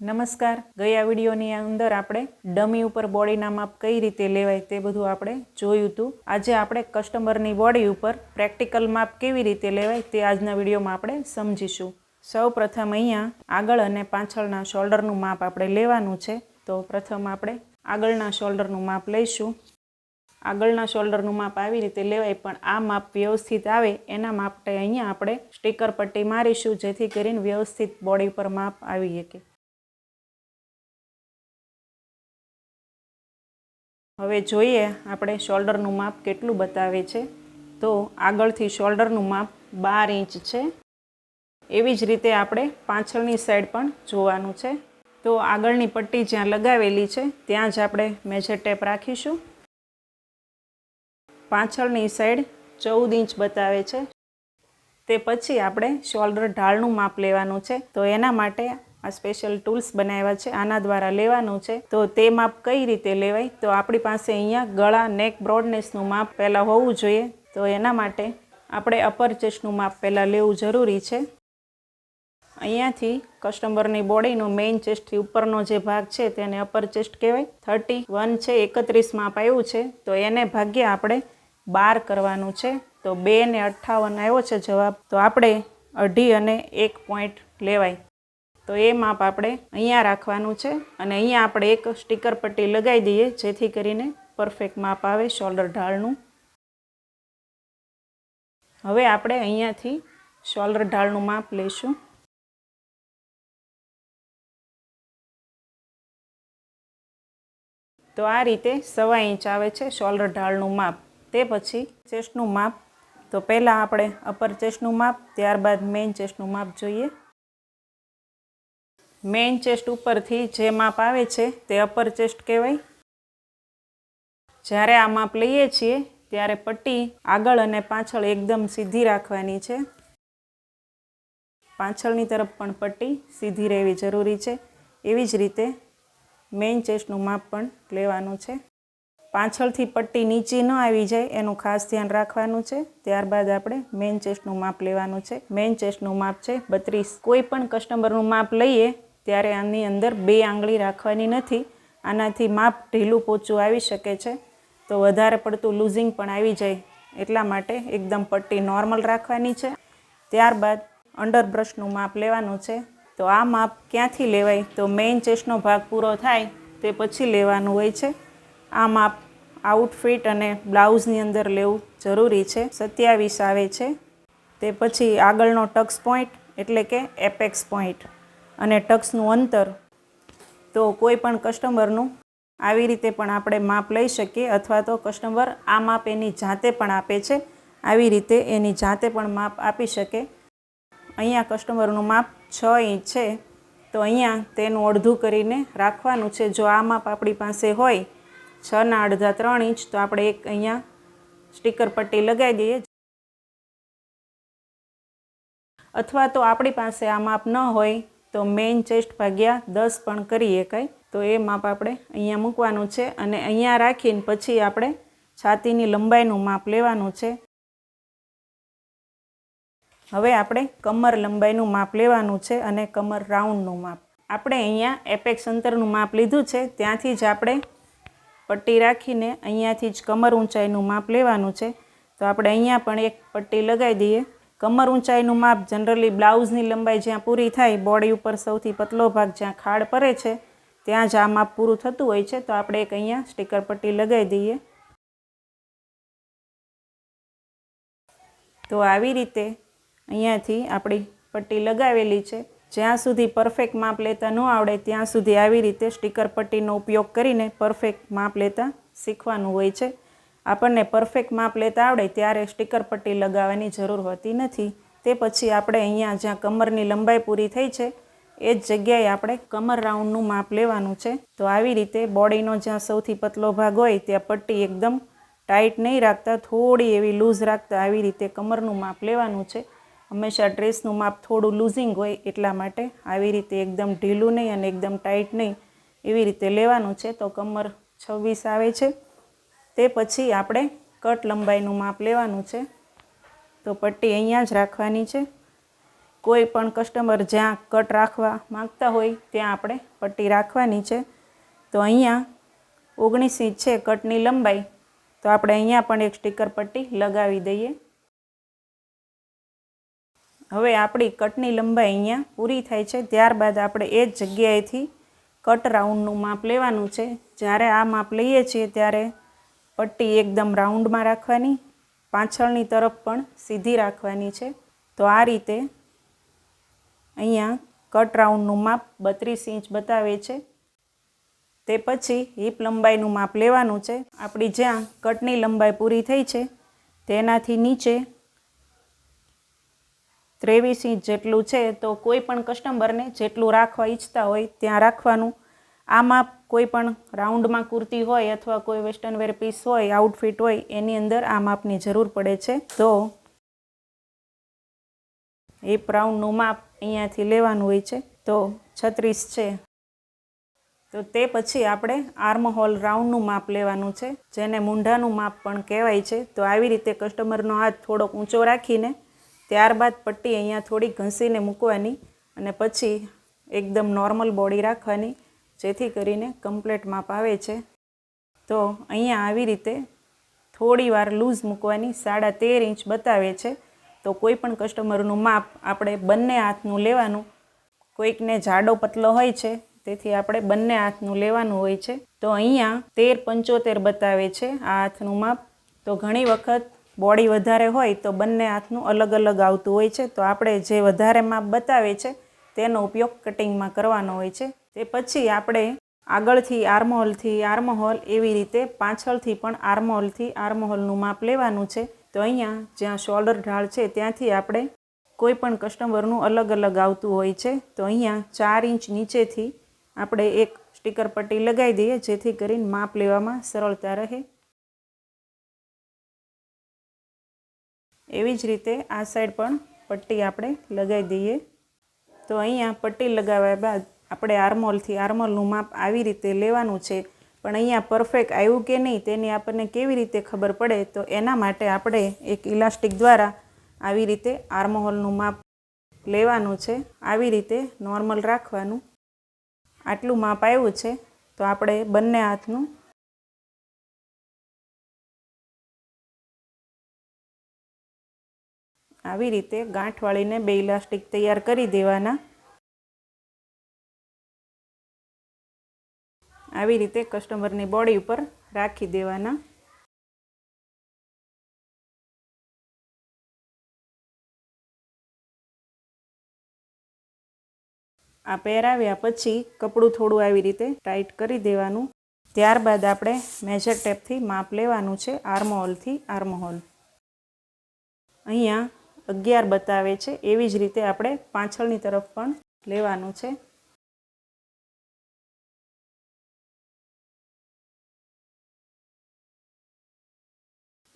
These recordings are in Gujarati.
નમસ્કાર. ગયા વિડીયોની અંદર આપણે ડમી ઉપર બોડીના માપ કઈ રીતે લેવાય તે બધું આપણે જોયું હતું. આજે આપણે કસ્ટમરની બોડી ઉપર પ્રેક્ટિકલ માપ કેવી રીતે લેવાય તે આજના વિડીયોમાં આપણે સમજીશું. સૌ પ્રથમ અહીંયા આગળ અને પાછળના શોલ્ડરનું માપ આપણે લેવાનું છે. તો પ્રથમ આપણે આગળના શોલ્ડરનું માપ લઈશું. આગળના શોલ્ડરનું માપ આવી રીતે લેવાય પણ આ માપ વ્યવસ્થિત આવે એના માટે અહીંયા આપણે સ્ટીકર પટ્ટી મારીશું જેથી કરીને વ્યવસ્થિત બોડી પર માપ આવી શકે. હવે જોઈએ આપણે શોલ્ડરનું માપ કેટલું બતાવે છે. તો આગળથી શોલ્ડરનું માપ બાર ઇંચ છે. એવી જ રીતે આપણે પાછળની સાઈડ પણ જોવાનું છે. તો આગળની પટ્ટી જ્યાં લગાવેલી છે, ત્યાં જ આપણે મેજર ટેપ રાખીશું. પાછળની સાઈડ ચૌદ ઇંચ બતાવે છે. તે પછી આપણે શોલ્ડર ઢાળનું માપ લેવાનું છે. તો એના માટે આ સ્પેશિયલ ટૂલ્સ બનાવ્યા છે, આના દ્વારા લેવાનું છે. તો તે માપ કઈ રીતે લેવાય? તો આપણી પાસે અહીંયા ગળા નેક બ્રોડનેસનું માપ પહેલાં હોવું જોઈએ. તો એના માટે આપણે અપર ચેસ્ટનું માપ પહેલાં લેવું જરૂરી છે. અહીંયાથી કસ્ટમરની બોડીનો મેઇન ચેસ્ટથી ઉપરનો જે ભાગ છે, તેને અપર ચેસ્ટ કહેવાય. થર્ટી વન છે, એકત્રીસ માપ આવ્યું છે. તો એને ભાગ્યે આપણે બાર કરવાનું છે. તો બે ને અઠ્ઠાવન આવ્યો છે જવાબ. તો આપણે અઢી અને એક પોઈન્ટ લેવાય. તો એ માપ આપણે અહીંયા રાખવાનું છે અને અહીંયા આપણે એક સ્ટીકર પટ્ટી લગાવી દઈએ, જેથી કરીને પરફેક્ટ માપ આવે શોલ્ડર ઢાળનું. હવે આપણે અહીંયાથી શોલ્ડર ઢાળનું માપ લઈશું. તો આ રીતે સવા ઇંચ આવે છે શોલ્ડર ઢાળનું માપ. તે પછી ચેસ્ટનું માપ. તો પહેલાં આપણે અપર ચેસ્ટનું માપ, ત્યારબાદ મેઇન ચેસ્ટનું માપ જોઈએ. મેઇન ચેસ્ટ ઉપરથી જે માપ આવે છે તે અપર ચેસ્ટ કહેવાય. જ્યારે આ માપ લઈએ છીએ, ત્યારે પટ્ટી આગળ અને પાછળ એકદમ સીધી રાખવાની છે. પાછળની તરફ પણ પટ્ટી સીધી રહેવી જરૂરી છે. એવી જ રીતે મેઇન ચેસ્ટનું માપ પણ લેવાનું છે. પાછળથી પટ્ટી નીચી ન આવી જાય એનું ખાસ ધ્યાન રાખવાનું છે. ત્યારબાદ આપણે મેઇન ચેસ્ટનું માપ લેવાનું છે. મેઇન ચેસ્ટનું માપ છે બત્રીસ. કોઈ પણ કસ્ટમરનું માપ લઈએ ત્યારે આની અંદર બે આંગળી રાખવાની નથી. આનાથી માપ ઢીલું પોચું આવી શકે છે. તો વધારે પડતું લૂઝિંગ પણ આવી જાય એટલા માટે એકદમ પટ્ટી નોર્મલ રાખવાની છે. ત્યારબાદ અંડર બ્રશનું માપ લેવાનું છે. તો આ માપ ક્યાંથી લેવાય? તો મેઇન ચેસ્ટનો ભાગ પૂરો થાય તે પછી લેવાનું હોય છે. આ માપ આઉટફિટ અને બ્લાઉઝની અંદર લેવું જરૂરી છે. સત્યાવીસ આવે છે. તે પછી આગળનો ટક્સ પોઈન્ટ એટલે કે એપેક્સ પોઈન્ટ અને ટક્સનું અંતર, તો કોઈ પણ કસ્ટમરનું આવી રીતે પણ આપણે માપ લઈ શકીએ અથવા તો કસ્ટમર આ માપ એની જાતે પણ આપે છે. આવી રીતે એની જાતે પણ માપ આપી શકે. અહીંયા કસ્ટમરનું માપ છ ઇંચ છે, તો અહીંયા તેનું અડધું કરીને રાખવાનું છે. જો આ માપ આપણી પાસે હોય છના અડધા ત્રણ ઇંચ, તો આપણે એક અહીંયા સ્ટીકર પટ્ટી લગાવી દઈએ. અથવા તો આપણી પાસે આ માપ ન હોય તો મેઇન ચેસ્ટ ભાગ્યા દસ પણ કરીએ કાંઈ. તો એ માપ આપણે અહીંયા મૂકવાનું છે અને અહીંયા રાખીને પછી આપણે છાતીની લંબાઈનું માપ લેવાનું છે. હવે આપણે કમર લંબાઈનું માપ લેવાનું છે અને કમર રાઉન્ડનું માપ. આપણે અહીંયા એપેક્સ અંતરનું માપ લીધું છે, ત્યાંથી જ આપણે પટ્ટી રાખીને અહીંયાથી જ કમર ઊંચાઈનું માપ લેવાનું છે. તો આપણે અહીંયા પણ એક પટ્ટી લગાવી દઈએ. કમર ઊંચાઈનું માપ જનરલી બ્લાઉઝની લંબાઈ જ્યાં પૂરી થાય, બોડી ઉપર સૌથી પતલો ભાગ જ્યાં ખાડ પડે છે, ત્યાં જ આ માપ પૂરું થતું હોય છે. તો આપણે એક અહીંયા સ્ટીકર પટ્ટી લગાવી દઈએ. તો આવી રીતે અહીંયાથી આપણી પટ્ટી લગાવેલી છે. જ્યાં સુધી પરફેક્ટ માપ લેતા ન આવડે, ત્યાં સુધી આવી રીતે સ્ટીકર પટ્ટીનો ઉપયોગ કરીને પરફેક્ટ માપ લેતા શીખવાનું હોય છે. આપણને પરફેક્ટ માપ લેતા આવડે ત્યારે સ્ટીકર પટ્ટી લગાવવાની જરૂર હોતી નથી. તે પછી આપણે અહીંયા જ્યાં કમરની લંબાઈ પૂરી થઈ છે, એ જ જગ્યાએ આપણે કમર રાઉન્ડનું માપ લેવાનું છે. તો આવી રીતે બોડીનો જ્યાં સૌથી પતલો ભાગ હોય, ત્યાં પટ્ટી એકદમ ટાઈટ નહીં રાખતા, થોડી એવી લૂઝ રાખતા આવી રીતે કમરનું માપ લેવાનું છે. હંમેશા ડ્રેસનું માપ થોડું લૂઝિંગ હોય એટલા માટે આવી રીતે એકદમ ઢીલું નહીં અને એકદમ ટાઈટ નહીં એવી રીતે લેવાનું છે. તો કમર છવ્વીસ આવે છે. તે પછી આપણે કટ લંબાઈનું માપ લેવાનું છે. તો પટ્ટી અહીંયા જ રાખવાની છે. કોઈ પણ કસ્ટમર જ્યાં કટ રાખવા માંગતા હોય ત્યાં આપણે પટ્ટી રાખવાની છે. તો અહીંયા ઓગણીસ ઇંચ છે કટની લંબાઈ. તો આપણે અહીંયા પણ એક સ્ટીકર પટ્ટી લગાવી દઈએ. હવે આપણી કટની લંબાઈ અહીંયા પૂરી થાય છે. ત્યારબાદ આપણે એ જ જગ્યાએથી કટ રાઉન્ડનું માપ લેવાનું છે. જ્યારે આ માપ લઈએ છીએ ત્યારે પટ્ટી એકદમ રાઉન્ડમાં રાખવાની, પાછળની તરફ પણ સીધી રાખવાની છે. તો આ રીતે અહીંયા કટ રાઉન્ડનું માપ બત્રીસ ઇંચ બતાવે છે. તે પછી હિપ લંબાઈનું માપ લેવાનું છે. આપણી જ્યાં કટની લંબાઈ પૂરી થઈ છે, તેનાથી નીચે ત્રેવીસ ઇંચ જેટલું છે. તો કોઈ પણ કસ્ટમરને જેટલું રાખવા ઈચ્છતા હોય, ત્યાં રાખવાનું. આ માપ કોઈ પણ રાઉન્ડમાં કુર્તી હોય અથવા કોઈ વેસ્ટર્ન વેર પીસ હોય આઉટફિટ હોય, એની અંદર આ માપની જરૂર પડે છે. તો હિપ રાઉન્ડનું માપ અહીંયાથી લેવાનું હોય છે. તો છત્રીસ છે. તો તે પછી આપણે આર્મ હોલ રાઉન્ડનું માપ લેવાનું છે. જેને મૂંઢાનું માપ પણ કહેવાય છે. તો આવી રીતે કસ્ટમરનો હાથ થોડોક ઊંચો રાખીને ત્યારબાદ પટ્ટી અહીંયા થોડી ઘસીને મૂકવાની અને પછી એકદમ નોર્મલ બોડી રાખવાની. જેથી કરીને કમ્પ્લેટ માપ આવે છે. તો અહીંયા આવી રીતે થોડી વાર લૂઝ મૂકવાની સાડા તેર ઇંચ બતાવે છે. તો કોઈ પણ કસ્ટમરનું માપ આપણે બંને હાથનું લેવાનું. કોઈકને જાડો પતલો હોય છે, તેથી આપણે બંને હાથનું લેવાનું હોય છે. તો અહીંયા તેર પંચોતેર બતાવે છે આ હાથનું માપ. તો ઘણી વખત બોડી વધારે હોય તો બંને હાથનું અલગ અલગ આવતું હોય છે. તો આપણે જે વધારે માપ બતાવે છે, તેનો ઉપયોગ કટિંગમાં કરવાનો હોય છે. તે પછી આપણે આગળથી આર્મહોલથી આર્મહોલ એવી રીતે પાછળથી પણ આર્મહોલથી આર્મહોલનું માપ લેવાનું છે. તો અહીંયા જ્યાં શોલ્ડર ઢાળ છે ત્યાંથી આપણે કોઈ પણ કસ્ટમરનું અલગ અલગ આવતું હોય છે. તો અહીંયા ચાર ઇંચ નીચેથી આપણે એક સ્ટીકર પટ્ટી લગાવી દઈએ જેથી કરીને માપ લેવામાં સરળતા રહે. એવી જ રીતે આ સાઈડ પણ પટ્ટી આપણે લગાવી દઈએ. તો અહીંયા પટ્ટી લગાવ્યા બાદ આપણે આર્મોલથી આર્મોલનું માપ આવી રીતે લેવાનું છે, પણ અહીંયા પરફેક્ટ આવ્યું કે નહીં તેની આપણને કેવી રીતે ખબર પડે, તો એના માટે આપણે એક ઇલાસ્ટિક દ્વારા આવી રીતે આર્મહોલનું માપ લેવાનું છે, આવી રીતે નોર્મલ રાખવાનું. આટલું માપ આવ્યું છે, તો આપણે બંને હાથનું આવી રીતે ગાંઠ વાળીને બે ઇલાસ્ટિક તૈયાર કરી દેવાના. આવી રીતે કસ્ટમરની બોડી ઉપર રાખી દેવાના. આ પહેરાવ્યા પછી કપડું થોડું આવી રીતે ટાઈટ કરી દેવાનું. ત્યારબાદ આપણે મેજર ટેપથી માપ લેવાનું છે આર્મહોલથી આર્મહોલ. અહીંયા અગિયાર બતાવે છે. એવી જ રીતે આપણે પાછળની તરફ પણ લેવાનું છે.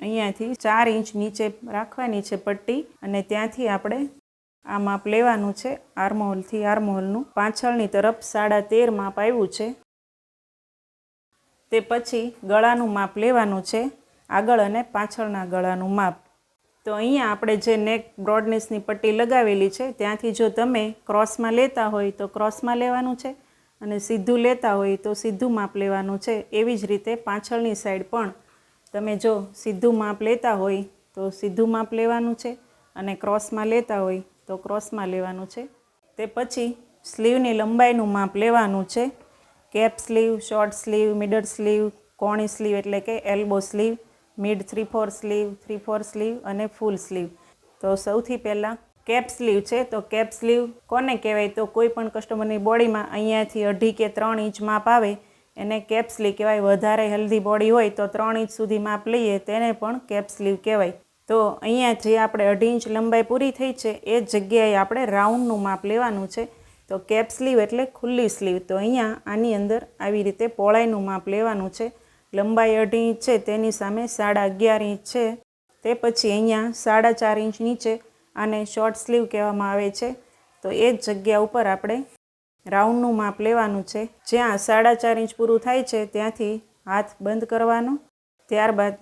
અહીંયાથી ચાર ઇંચ નીચે રાખવાની છે પટ્ટી અને ત્યાંથી આપણે આ માપ લેવાનું છે આર્મહોલથી આર્મહોલનું. પાછળની તરફ સાડા તેર માપ આવ્યું છે. તે પછી ગળાનું માપ લેવાનું છે. આગળ અને પાછળના ગળાનું માપ. તો અહીંયા આપણે જે નેક બ્રોડનેસની પટ્ટી લગાવેલી છે, ત્યાંથી જો તમે ક્રોસમાં લેતા હોય તો ક્રોસમાં લેવાનું છે અને સીધું લેતા હોય તો સીધું માપ લેવાનું છે. એવી જ રીતે પાછળની સાઈડ પણ તમે જો સીધું માપ લેતા હોય તો સીધું માપ લેવાનું છે અને ક્રોસમાં લેતા હોય તો ક્રોસમાં લેવાનું છે. તે પછી સ્લીવની લંબાઈનું માપ લેવાનું છે. Cap sleeve, short sleeve, middle sleeve, કોણી સ્લીવ એટલે કે elbow sleeve, mid three four sleeve, three four sleeve અને ફૂલ સ્લીવ. તો સૌથી પહેલાં કેપ સ્લીવ છે તો કેપ સ્લીવ કોને કહેવાય? તો કોઈ પણ કસ્ટમરની બોડીમાં અહીંયાથી અઢી કે ત્રણ ઇંચ માપ આવે એને કેપ સ્લીવ કહેવાય. વધારે હેલ્ધી બોડી હોય તો ત્રણ ઇંચ સુધી માપ લઈએ, તેને પણ કેપ સ્લીવ કહેવાય. તો અહીંયા જે આપણે અઢી ઇંચ લંબાઈ પૂરી થઈ છે, એ જગ્યાએ આપણે રાઉન્ડનું માપ લેવાનું છે. તો કેપ સ્લીવ એટલે ખુલ્લી સ્લીવ તો અહીંયા આની અંદર આવી રીતે પહોળાઈનું માપ લેવાનું છે. લંબાઈ અઢી ઇંચ છે, તેની સામે સાડા અગિયાર ઇંચ છે. તે પછી અહીંયા સાડા ચાર ઇંચ નીચે આને શોર્ટ સ્લીવ કહેવામાં આવે છે. તો એ જ જગ્યા ઉપર આપણે રાઉન્ડનું માપ લેવાનું છે. જ્યાં સાડા ચાર ઇંચ પૂરું થાય છે, ત્યાંથી હાથ બંધ કરવાનો. ત્યારબાદ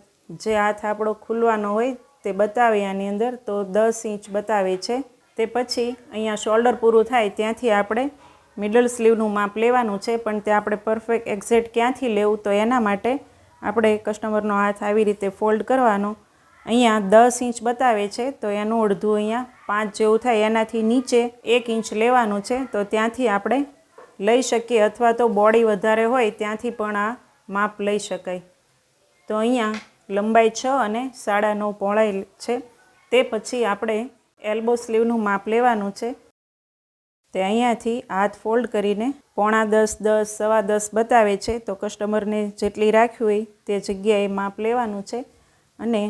જે હાથ આપણો ખુલવાનો હોય તે બતાવે આની અંદર, તો દસ ઇંચ બતાવે છે. તે પછી અહીંયા શોલ્ડર પૂરું થાય, ત્યાંથી આપણે મિડલ સ્લીવનું માપ લેવાનું છે, પણ તે આપણે પરફેક્ટ એક્ઝેક્ટ ક્યાંથી લેવું તો એના માટે આપણે કસ્ટમરનો હાથ આવી રીતે ફોલ્ડ કરવાનો. અહીંયા દસ ઇંચ બતાવે છે, તો એનું અડધું અહીંયા પાંચ જેવું થાય એનાથી નીચે એક ઇંચ લેવાનું છે, તો ત્યાંથી આપણે લઈ શકીએ. અથવા તો બોડી વધારે હોય ત્યાંથી પણ આ માપ લઈ શકાય. તો અહીંયા લંબાઈ છ અને સાડા નવ પહોળાઈ છે. તે પછી આપણે એલ્બો સ્લીવનું માપ લેવાનું છે. તે અહીંયાથી હાથ ફોલ્ડ કરીને પોણા દસ દસ, સવા દસ બતાવે છે. તો કસ્ટમરને જેટલી રાખવી હોય તે જગ્યાએ માપ લેવાનું છે. અને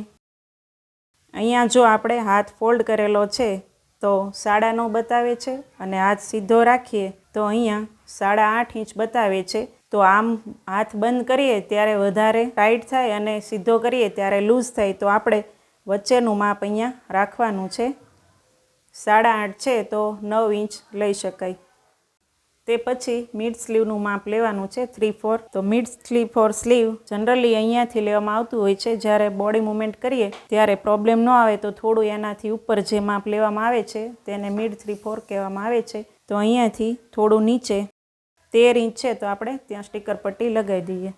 અહીંયા જો આપણે હાથ ફોલ્ડ કરેલો છે, તો સાડા નવ બતાવે છે અને હાથ સીધો રાખીએ, તો અહીંયા સાડા આઠ ઇંચ બતાવે છે. તો આમ હાથ બંધ કરીએ ત્યારે વધારે ટાઈટ થાય અને સીધો કરીએ ત્યારે લૂઝ થાય. તો આપણે વચ્ચેનું માપ અહીંયા રાખવાનું છે. સાડા આઠ છે, તો નવ ઇંચ લઈ શકાય. તે પછી મિડ સ્લીવનું માપ લેવાનું છે થ્રી ફોર તો mid sleeve four sleeve generally અહીંયાથી લેવામાં આવતું હોય છે. જ્યારે બોડી મુવમેન્ટ કરીએ, ત્યારે પ્રોબ્લેમ ન આવે તો થોડું એનાથી ઉપર જે માપ લેવામાં આવે છે, તેને મિડ થ્રી ફોર કહેવામાં આવે છે. તો અહીંયાથી થોડું નીચે તેર ઇંચ છે, તો આપણે ત્યાં સ્ટીકર પટ્ટી લગાવી દઈએ.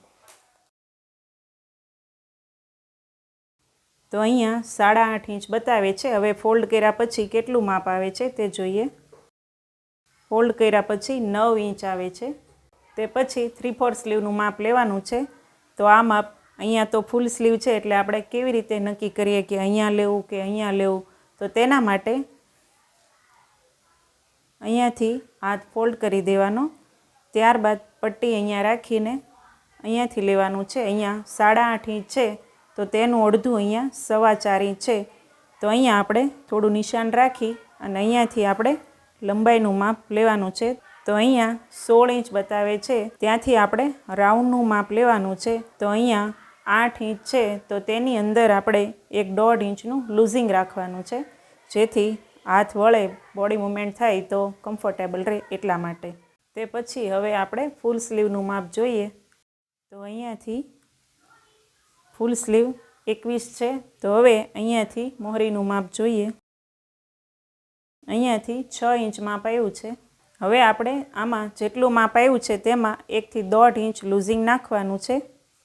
તો અહીંયા સાડા આઠ ઇંચ બતાવે છે. હવે ફોલ્ડ કર્યા પછી કેટલું માપ આવે છે તે જોઈએ. ફોલ્ડ કર્યા પછી નવ ઇંચ આવે છે. તે પછી થ્રી ફોર સ્લીવનું માપ લેવાનું છે. તો આ માપ અહીંયા તો ફૂલ સ્લીવ છે એટલે આપણે કેવી રીતે નક્કી કરીએ કે અહીંયા લેવું કે અહીંયા લેવું? તો તેના માટે અહીંયાથી હાથ ફોલ્ડ કરી દેવાનો. ત્યારબાદ પટ્ટી અહીંયા રાખીને અહીંયાથી લેવાનું છે. અહીંયા સાડા આઠ ઇંચ છે. તો તેનું અડધું અહીંયા સવા ચાર ઇંચ છે. તો અહીંયા આપણે થોડું નિશાન રાખી અને અહીંયાથી આપણે લંબાઈનું માપ લેવાનું છે. તો અહીંયા સોળ ઇંચ બતાવે છે. ત્યાંથી આપણે રાઉન્ડનું માપ લેવાનું છે. તો અહીંયા આઠ ઇંચ છે. તો તેની અંદર આપણે એક દોઢ ઇંચનું લૂઝિંગ રાખવાનું છે. જેથી હાથ વળે, બોડી મુમેન્ટ થાય તો કમ્ફર્ટેબલ રહે એટલા માટે. તે પછી હવે આપણે ફૂલ સ્લીવનું માપ જોઈએ. તો અહીંયાથી ફૂલ સ્લીવ એકવીસ છે. તો હવે અહીંયાથી મોહરીનું માપ જોઈએ. અહીંયાથી છ ઇંચ માપ આવ્યું છે. હવે આપણે આમાં જેટલું માપ આવ્યું છે તેમાં એકથી દોઢ ઇંચ લૂઝિંગ નાખવાનું છે.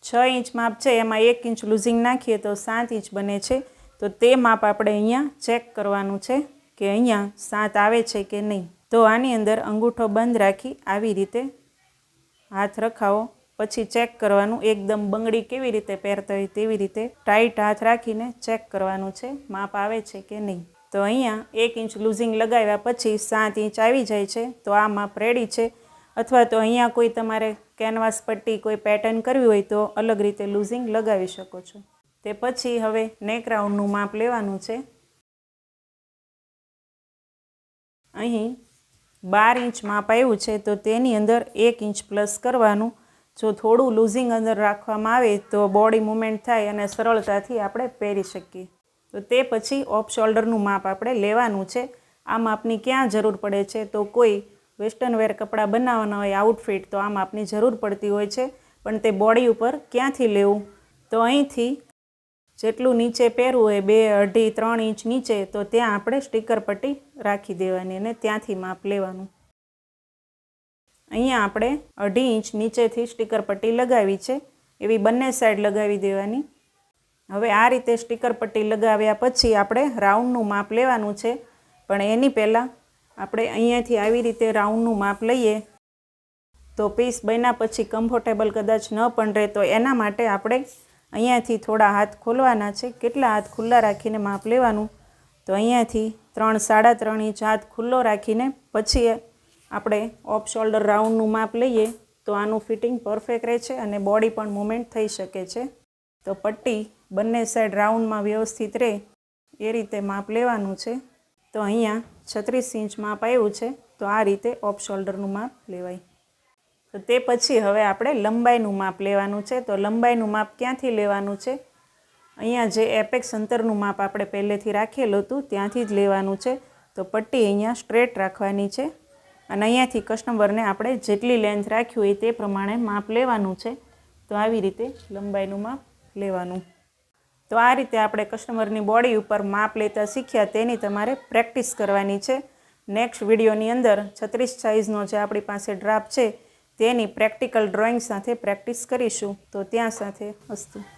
છ ઇંચ માપ છે, એમાં એક ઇંચ લૂઝિંગ નાખીએ તો સાત ઇંચ બને છે. તો તે માપ આપણે અહીંયા ચેક કરવાનું છે કે અહીંયા સાત આવે છે કે નહીં. તો આની અંદર અંગૂઠો બંધ રાખી આવી રીતે હાથ રખાવો. પછી ચેક કરવાનું એકદમ બંગડી કેવી રીતે પહેરતા હોય તેવી રીતે ટાઈટ હાથ રાખીને ચેક કરવાનું છે માપ આવે છે કે નહીં. તો અહીંયા એક ઇંચ લૂઝિંગ લગાવ્યા પછી સાત ઇંચ આવી જાય છે, તો આ માપ રેડી છે. અથવા તો અહીંયા કોઈ તમારે કેનવાસ પટ્ટી કોઈ પેટર્ન કરવી હોય તો અલગ રીતે લૂઝિંગ લગાવી શકો છો. તે પછી હવે નેક રાઉન્ડનું માપ લેવાનું છે. અહીં બાર ઇંચ માપ આવ્યું છે, તો તેની અંદર એક ઇંચ પ્લસ કરવાનું. જો થોડું લૂઝિંગ અંદર રાખવામાં આવે તો બોડી મુમેન્ટ થાય અને સરળતાથી આપણે પહેરી શકીએ. તો તે પછી ઓફ શોલ્ડરનું માપ આપણે લેવાનું છે. આ માપની ક્યાં જરૂર પડે છે? તો કોઈ વેસ્ટર્ન વેર કપડાં બનાવવાના હોય આઉટફિટ તો આ માપની જરૂર પડતી હોય છે. પણ તે બોડી ઉપર ક્યાંથી લેવું? તો અહીંથી જેટલું નીચે પહેરવું હોય, બે, અઢી, ત્રણ ઇંચ નીચે, તો ત્યાં આપણે સ્ટીકર પટ્ટી રાખી દેવાની અને ત્યાંથી માપ લેવાનું. અહીંયા આપણે અઢી ઇંચ નીચેથી સ્ટીકર પટ્ટી લગાવી છે. એવી બંને સાઈડ લગાવી દેવાની. હવે આ રીતે સ્ટીકર પટ્ટી લગાવ્યા પછી આપણે રાઉન્ડનું માપ લેવાનું છે. પણ એની પહેલાં આપણે અહીંયાથી આવી રીતે રાઉન્ડનું માપ લઈએ. તો પીસ બન્યા પછી કમ્ફર્ટેબલ કદાચ ન પણ રહે તો એના માટે આપણે અહીંયાથી થોડા હાથ ખોલવાના છે. કેટલા હાથ ખુલ્લા રાખીને માપ લેવાનું? તો અહીંયાથી ત્રણ, સાડા ત્રણ ઇંચ હાથ ખુલ્લો રાખીને પછી આપણે ઓફ શોલ્ડર રાઉન્ડનું માપ લઈએ. તો આનું ફિટિંગ પરફેક્ટ રહે છે અને બોડી પણ મુવમેન્ટ થઈ શકે છે. તો પટ્ટી બંને સાઈડ રાઉન્ડમાં વ્યવસ્થિત રહે એ રીતે માપ લેવાનું છે. તો અહીંયા છત્રીસ ઇંચ માપ આવ્યું છે, તો આ રીતે ઓફ શોલ્ડરનું માપ લેવાય. તો તે પછી હવે આપણે લંબાઈનું માપ લેવાનું છે, તો લંબાઈનું માપ ક્યાંથી લેવાનું છે? અહીંયા જે એપેક્સ અંતરનું માપ આપણે પહેલેથી રાખેલું હતું, ત્યાંથી જ લેવાનું છે. તો પટ્ટી અહીંયા સ્ટ્રેટ રાખવાની છે. અને અહીંયાથી કસ્ટમરને આપણે જેટલી લેન્થ રાખ્યું હોય તે પ્રમાણે માપ લેવાનું છે. તો આવી રીતે લંબાઈનું માપ લેવાનું. તો આ રીતે આપણે કસ્ટમરની બોડી ઉપર માપ લેતા શીખ્યા, તેની તમારે પ્રેક્ટિસ કરવાની છે. નેક્સ્ટ વિડીયોની અંદર છત્રીસ સાઇઝનો જે આપણી પાસે ડ્રાફ્ટ છે, તેની પ્રેક્ટિકલ ડ્રોઈંગ સાથે પ્રેક્ટિસ કરીશું. તો ત્યાં સાથે અસ્તુ.